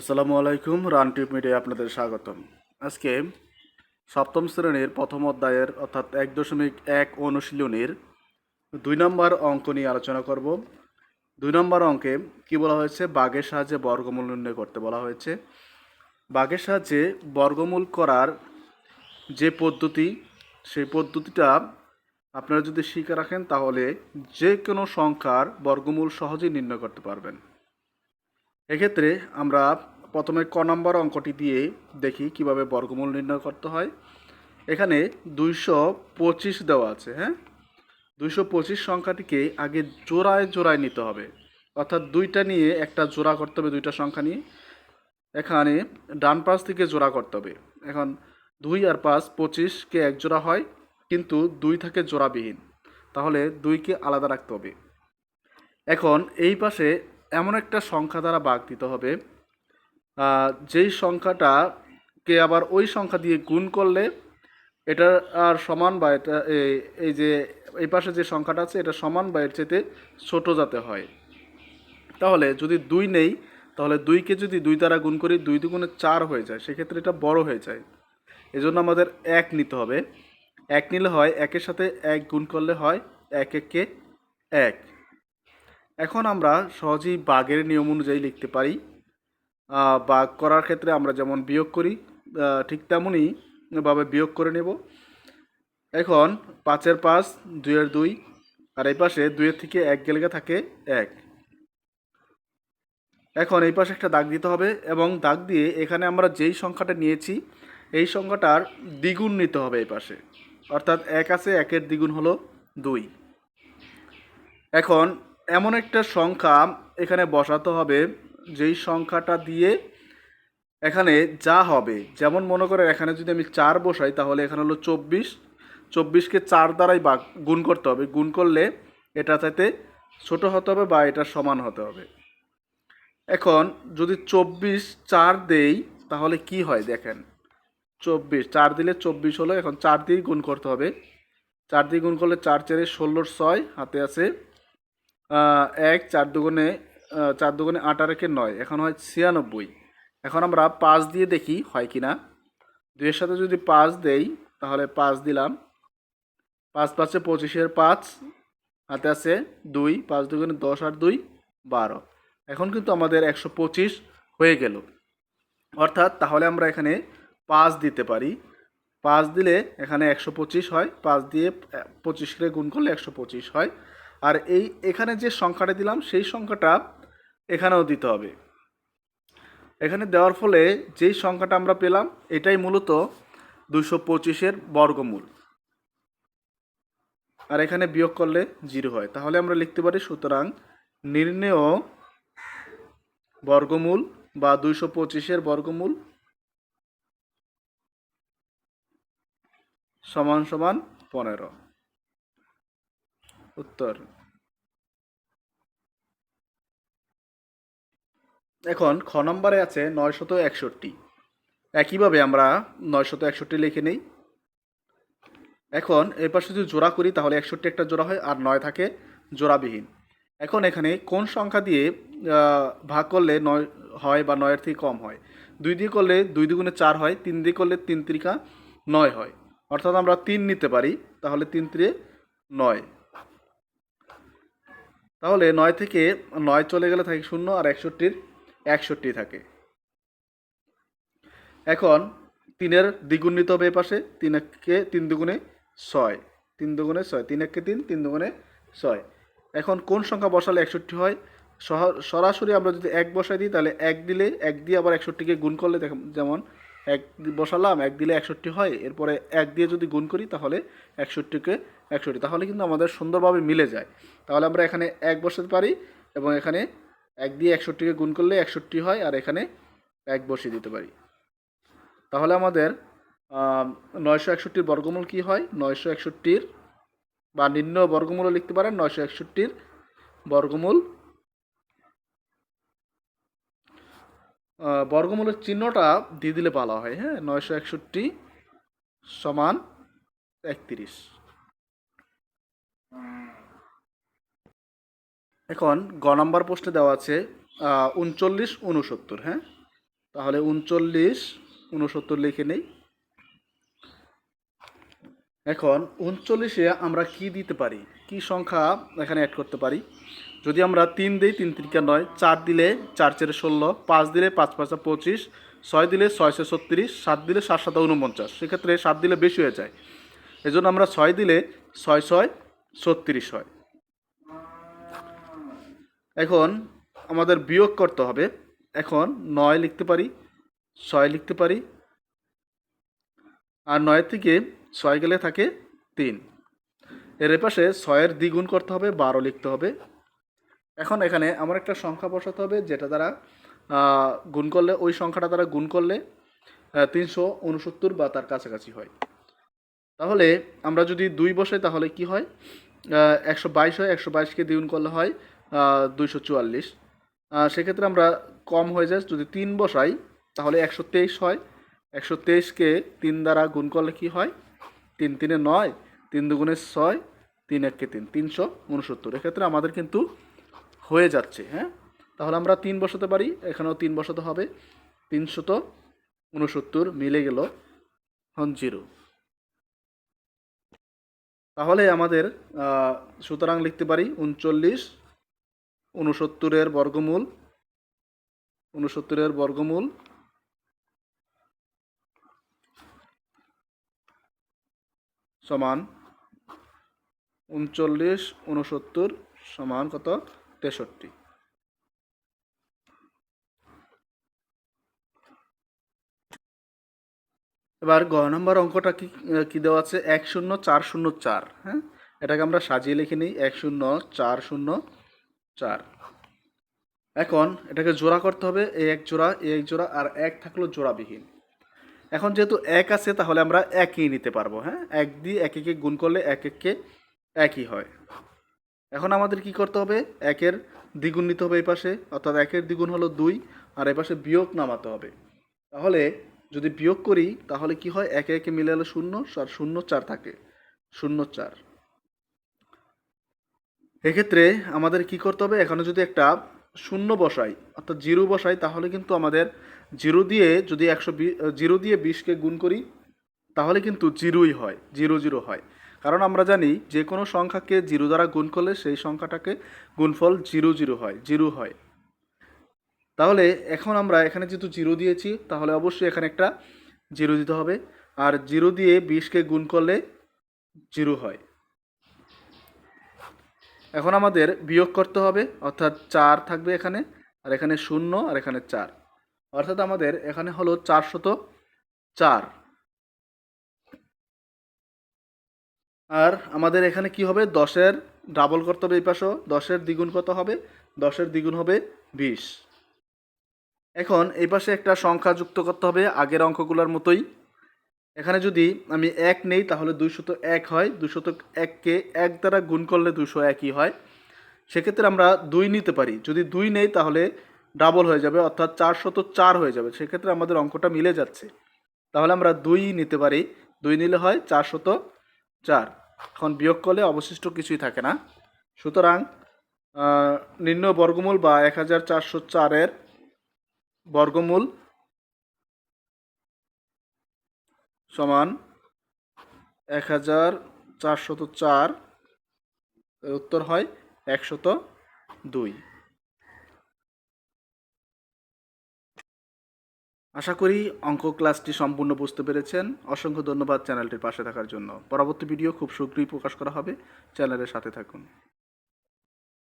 আসসালামু আলাইকুম রানটিউব মিডিয়া আপনাদের স্বাগতম। আজকে সপ্তম শ্রেণির প্রথম অধ্যায়ের অর্থাৎ এক দশমিক এক অনুশীলনীর দুই নম্বর অঙ্ক নিয়ে আলোচনা করব। দুই নম্বর অঙ্কে কি বলা হয়েছে? বাঘের সাহায্যে বর্গমূল নির্ণয় করতে বলা হয়েছে। বাঘের সাহায্যে বর্গমূল করার যে পদ্ধতি, সেই পদ্ধতিটা আপনারা যদি শিখে রাখেন, তাহলে যে কোনো সংখ্যার বর্গমূল সহজেই নির্ণয় করতে পারবেন। এক্ষেত্রে আমরা প্রথমে ক নম্বর অঙ্কটি দিয়ে দেখি কীভাবে বর্গমূল নির্ণয় করতে হয়। এখানে দুইশো পঁচিশ দেওয়া আছে হ্যাঁ? দুইশো পঁচিশ সংখ্যাটিকে আগে জোড়ায় জোড়ায় নিতে হবে। অর্থাৎ দুইটা নিয়ে একটা জোড়া করতে হবে দুইটা সংখ্যা নিয়ে। এখানে ডান পাশ থেকে জোড়া করতে হবে। এখন দুই আর পাঁচ পঁচিশকে এক জোড়া হয়, কিন্তু দুই থাকে জোড়াবিহীন। তাহলে দুইকে আলাদা রাখতে হবে। এখন এই পাশে এমন একটা সংখ্যা দ্বারা বাগ দিতে হবে যেই সংখ্যাটাকে আবার ওই সংখ্যা দিয়ে গুণ করলে এটা আর সমান বা এটা এই- যে এই পাশে যে সংখ্যাটা আছে এটা সমান বা এর চেয়ে ছোট যাতে হয়। তাহলে যদি দুই নেই, তাহলে দুইকে যদি দুই দ্বারা গুণ করি, দুই দুগুণে চার হয়ে যায়, সেক্ষেত্রে এটা বড় হয়ে যায়। এজন্য আমাদের এক নিতে হবে। এক নিলে হয়, একের সাথে এক গুণ করলে হয় এক একে এক। এখন আমরা সহজেই বাঘের নিয়ম অনুযায়ী লিখতে পারি। বাঘ করার ক্ষেত্রে আমরা যেমন বিয়োগ করি ঠিক তেমনই ভাবে বিয়োগ করে নেব। এখন পাঁচের পাঁচ, দুইয়ের দুই, আর এই পাশে দুইয়ের থেকে এক গেলে থাকে এক। এখন এই পাশে একটা দাগ দিতে হবে এবং দাগ দিয়ে এখানে আমরা যেই সংখ্যাটা নিয়েছি, এই সংখ্যাটার দ্বিগুণ নিতে হবে এই পাশে। অর্থাৎ এক আছে, একের দ্বিগুণ হলো দুই। এখন এমন একটা সংখ্যা এখানে বসাতে হবে, যেই সংখ্যাটা দিয়ে এখানে যা হবে। যেমন মনে করে এখানে যদি আমি চার বসাই, তাহলে এখানে হলো চব্বিশ। চব্বিশকে চার দ্বারাই বা গুণ করতে হবে। গুণ করলে এটা চাইতে ছোট হতে হবে বা এটা সমান হতে হবে। এখন যদি চব্বিশ চার দেই, তাহলে কি হয় দেখেন? চব্বিশ, চার দিলে চব্বিশ হলো, এখন চার দিয়ে গুণ করতে হবে। চার দিয়ে গুণ করলে চার চারে ষোলোর ছয়, হাতে আছে এক, চার দুগুণে চার দুগুণে আট আর নয়। এখন হয় ছিয়ানব্বই। এখন আমরা পাঁচ দিয়ে দেখি হয় কি না। দুইয়ের সাথে যদি পাঁচ দেই, তাহলে পাঁচ দিলাম। পাঁচ পাঁচে পঁচিশের পাঁচ, হাতে আছে দুই, পাঁচ দুগুণে দশ আর দুই, বারো। এখন কিন্তু আমাদের একশো পঁচিশ হয়ে গেল। অর্থাৎ তাহলে আমরা এখানে পাঁচ দিতে পারি। পাঁচ দিলে এখানে একশো পঁচিশ হয়। পাঁচ দিয়ে পঁচিশকে গুণ করলে একশো পঁচিশ হয়। আর এই, এখানে যে সংখ্যাটা দিলাম, সেই সংখ্যাটা এখানেও দিতে হবে। এখানে দেওয়ার ফলে যেই সংখ্যাটা আমরা পেলাম, এটাই মূলত দুশো পঁচিশের বর্গমূল। আর এখানে বিয়োগ করলে জিরো হয়। তাহলে আমরা লিখতে পারি, সুতরাং নির্ণেয় বর্গমূল বা দুইশো পঁচিশের বর্গমূল সমান সমান পনেরো। উত্তর। এখন খ নম্বরে আছে নয়শত একষট্টি। একইভাবে আমরা নয়শত একষট্টি লিখে নেই। এখন এর পাশে যদি জোড়া করি, তাহলে একষট্টি একটা জোড়া হয় আর নয় থাকে জোড়াবিহীন। এখন এখানে কোন সংখ্যা দিয়ে ভাগ করলে নয় হয় বা নয়ের থেকে কম হয়? দুই দিয়ে করলে দুই দুগুণে চার হয়, তিন দিয়ে করলে তিন ত্রিকা নয় হয়। অর্থাৎ আমরা তিন নিতে পারি, তাহলে তিন ত্রিয়ে নয়। তাহলে নয় থেকে নয় চলে গেলে থাকে শূন্য আর একষট্টির একষট্টি থাকে। এখন তিনের দ্বিগুণ নিতে হবে এ পাশে, তিন এককে তিন দুগুণে ছয়, তিন দুগুণে ছয়, তিন এককে তিন তিন দুগুণে ছয়। এখন কোন সংখ্যা বসালে একষট্টি হয়? সরাসরি আমরা যদি এক বসাই দিই, তাহলে এক দিলে এক দিয়ে আবার একষট্টিকে গুণ করলে যেমন এক বসালাম, এক দিলে একষট্টি হয়, এরপরে এক দিয়ে যদি গুণ করি তাহলে একষট্টিকে একষট্টি। তাহলে কিন্তু আমাদের সুন্দরভাবে মিলে যায়। তাহলে আমরা এখানে এক বসাতে পারি এবং এখানে এক দিয়ে একষট্টিকে গুণ করলে একষট্টি হয় আর এখানে এক বসিয়ে দিতে পারি। তাহলে আমাদের নয়শো একষট্টির বর্গমূল কি হয়? নয়শো একষট্টির বা নিম্ন বর্গমূলও লিখতে পারেন। নয়শো একষট্টির বর্গমূল বর্গমূলের চিহ্নটা দিয়ে দিলে ভালো হয় হ্যাঁ? নয়শো একষট্টি সমান একত্রিশ। এখন গ নাম্বার পোস্টে দেওয়া আছে উনচল্লিশ উনসত্তর হ্যাঁ? তাহলে উনচল্লিশ উনসত্তর লিখে নেই। এখন উনচল্লিশে আমরা কি দিতে পারি? কি সংখ্যা এখানে অ্যাড করতে পারি? যদি আমরা তিন দিই, তিন তিরিকা নয়, চার দিলে চার চারে ষোলো, পাঁচ দিলে পাঁচ, পাঁচা পঁচিশ, ছয় দিলে ছয়শো ছত্রিশ, সাত দিলে সাত সাত উনপঞ্চাশ সেক্ষেত্রে সাত দিলে বেশি হয়ে যায়। এজন্য আমরা ছয় দিলে ছয় ছয়, ছত্রিশ হয়। এখন আমাদের বিয়োগ করতে হবে। এখন নয় লিখতে পারি, ছয় লিখতে পারি। আর নয় থেকে ছয় গেলে থাকে তিন। এর পাশে ছয়ের দ্বিগুণ করতে হবে বারো লিখতে হবে। এখন এখানে আমার একটা সংখ্যা বসাতে হবে, যেটা দ্বারা গুণ করলে, ওই সংখ্যাটা দ্বারা গুণ করলে তিনশো উনসত্তর বা তার কাছাকাছি হয়। তাহলে আমরা যদি দুই বসাই, তাহলে কি হয়? একশো বাইশ হয়, একশো বাইশকে দ্বিগুণ করলে হয় দুইশো চুয়াল্লিশ। সেক্ষেত্রে আমরা কম হয়ে যায়, যদি তিন বসাই, তাহলে একশো তেইশ হয়। একশো তেইশকে তিন দ্বারা গুণ করলে কি হয়? তিন, তিনে নয় তিন দুগুণে ছয়, তিন এককে তিন, তিনশো উনসত্তর। এক্ষেত্রে আমাদের কিন্তু হয়ে যাচ্ছে হ্যাঁ? তাহলে আমরা তিন বসাতে পারি, এখানেও তিন বসাতে হবে। তিনশত উনসত্তর মিলে গেল হন জিরো। তাহলে আমাদের সুতরাং লিখতে পারি উনচল্লিশ উনসত্তরের বর্গমূল উনসত্তরের বর্গমূল সমান উনচল্লিশ উনসত্তর সমান কত? তেষট্টি। এবার গ নম্বর অঙ্কটা কি কি দেওয়া আছে? এক শূন্য চার শূন্য চার হ্যাঁ? এটাকে আমরা সাজিয়ে লিখে নিই, এক শূন্য চার শূন্য চার। এখন এটাকে জোড়া করতে হবে এই এক জোড়া এই এক জোড়া, আর এক থাকল জোড়াবিহীন। এখন যেহেতু এক আছে, তাহলে আমরা একই নিতে পারব হ্যাঁ? এক দিয়ে এক একে গুণ করলে এক এককে একই হয়। এখন আমাদের কি করতে হবে? একের দ্বিগুণ নিতে হবে এই পাশে, অর্থাৎ একের দ্বিগুণ হলো দুই, আর এই পাশে বিয়োগ নামাতে হবে। তাহলে যদি বিয়োগ করি, তাহলে কি হয়? একে একে মিলে হলো শূন্য, আর শূন্য চার থাকে। শূন্য চার। এক্ষেত্রে আমাদের কি করতে হবে? এখানে যদি একটা শূন্য বসাই, অর্থাৎ জিরো বসাই, তাহলে কিন্তু আমাদের জিরো দিয়ে যদি একশো বিশ জিরো দিয়ে বিশকে গুণ করি, তাহলে কিন্তু জিরোই হয়, জিরো জিরো হয়। কারণ আমরা জানি যে কোনো সংখ্যাকে জিরো দ্বারা গুণ করলে সেই সংখ্যাটাকে গুণফল জিরো জিরো হয় জিরো হয়। তাহলে এখন আমরা এখানে যেহেতু জিরো দিয়েছি, তাহলে অবশ্যই এখানে একটা জিরো দিতে হবে। আর জিরো দিয়ে বিশকে গুণ করলে জিরো হয়। এখন আমাদের বিয়োগ করতে হবে, অর্থাৎ চার থাকবে এখানে, আর এখানে শূন্য, আর এখানে চার। অর্থাৎ আমাদের এখানে হলো চারশত চার। আর আমাদের এখানে কি হবে? দশের ডাবল করতে হবে এই পাশেও, দশের দ্বিগুণ কত হবে, দশের দ্বিগুণ হবে বিশ। এখন এই পাশে একটা সংখ্যা যুক্ত করতে হবে আগের অঙ্কগুলোর মতোই। এখানে যদি আমি এক নেই, তাহলে দুইশত এক হয়। দুশত এককে এক দ্বারা গুণ করলে দুশো একই হয়। সেক্ষেত্রে আমরা দুই নিতে পারি। যদি দুই নেই, তাহলে ডাবল হয়ে যাবে, অর্থাৎ চারশত চার হয়ে যাবে। সেক্ষেত্রে আমাদের অঙ্কটা মিলে যাচ্ছে। তাহলে আমরা দুই নিতে পারি। দুই নিলে হয় চারশত চার। এখন বিয়োগ করলে অবশিষ্ট কিছুই থাকে না। সুতরাং নিম্ন বর্গমূল বা এক হাজার চারশো চারের বর্গমূল সমান এক হাজার চারশত চার উত্তর হয় একশত দুই। আশা করি অঙ্ক ক্লাসটি সম্পূর্ণ বুঝতে পেরেছেন। অসংখ্য ধন্যবাদ চ্যানেলটির পাশে থাকার জন্য। পরবর্তী ভিডিও খুব শীঘ্রই প্রকাশ করা হবে। চ্যানেলের সাথে থাকুন।